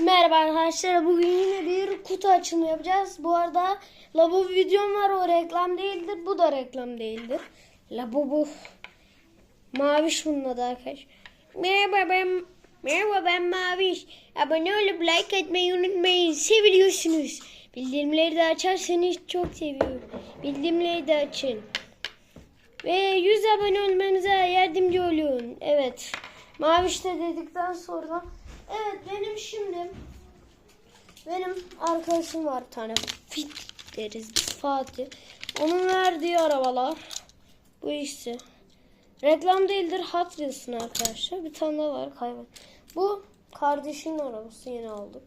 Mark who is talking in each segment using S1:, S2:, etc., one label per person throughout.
S1: Merhaba arkadaşlar. Bugün yine bir kutu açılımı yapacağız. Bu arada Labubu videom var. O reklam değildir. Bu da reklam değildir. Labubu. Maviş bunun adı arkadaş. Merhaba ben Merhaba ben Maviş. Abone olup like etmeyi unutmayın. Seviyorsunuz. Bildirimleri de açarsanız çok seviyorum. Bildirimleri de açın. Ve 100 abone olmanıza yardımcı olun. Evet. Maviş de dedikten sonra. Evet benim şimdi benim arkadaşım var bir tane. Fit deriz Fatih. Onun verdiği arabalar. Bu işte. Reklam değildir. Hot Wheels'ın arkadaşlar. Bir tane daha var kaybet. Bu kardeşinin arabası yeni aldık.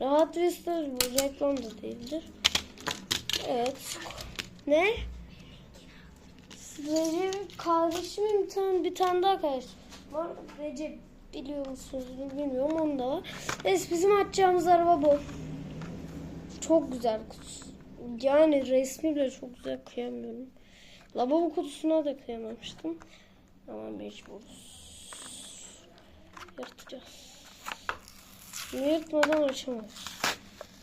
S1: Ve Hot Wheels'lar bu reklam da değildir. Evet. Ne? Recep kardeşimin bir tane bir tane daha kardeş var. Recep biliyor musunuz bilmiyorum onu da var. Neyse bizim açacağımız araba bu. Çok güzel kutusu. Yani resmi bile çok güzel kıyamıyorum. Lavabo kutusuna da kıyamamıştım. Ama mecburuz. Yırtacağız. Yırtmadan açamaz.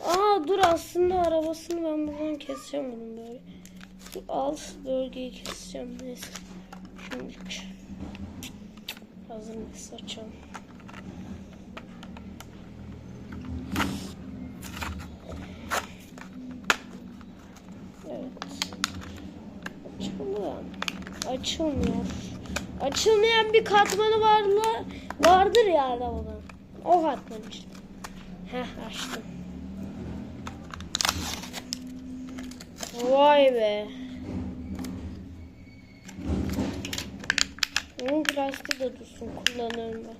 S1: Aa dur aslında arabasını ben buradan keseceğim bunun böyle. Şu alt bölgeyi keseceğim neyse. Şimdi hazır mısın açalım. Evet. Açılıyor. Açılmıyor. Açılmayan bir katmanı var mı? Vardır ya arabadan. O katman işte. Heh açtım. Vay be. Bunun plastiği de dursun kullanırım ben.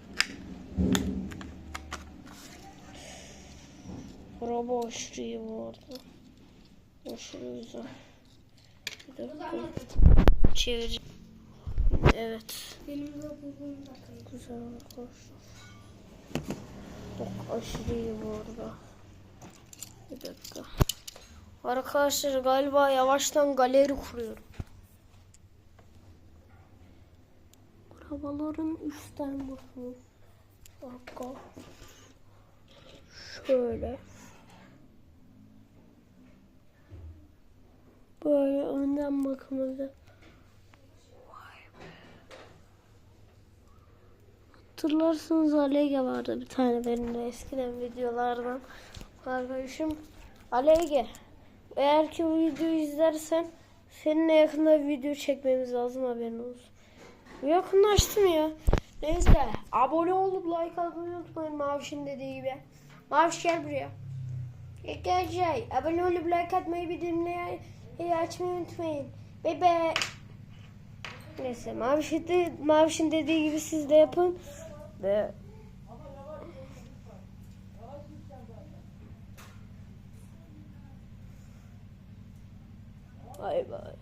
S1: Araba aşırı iyi bu arada. Aşırı güzel. Bir dakika. Çevireceğim. Evet.
S2: Benim bugün bakayım.
S1: Güzel arkadaşlar. Çok aşırı iyi bu arada. Bir dakika. Arkadaşlar galiba yavaştan galeri kuruyorum. Arabaların üstten bakın. Bir dakika. Şöyle. Böyle önden bakımında. Hatırlarsınız Alege vardı bir tane benim de eskiden videolardan. Arkadaşım Alege. Eğer ki bu videoyu izlersen seninle yakında bir video çekmemiz lazım haberin olsun. Yakınlaştım ya. Neyse abone olup like atmayı unutmayın Maviş'in dediği gibi. Maviş gel buraya. İlk şey abone olup like atmayı bildirimleri açmayı unutmayın. Bebe. Neyse Maviş'in, de, Maviş'in dediği gibi siz de yapın. Ve Bay bay.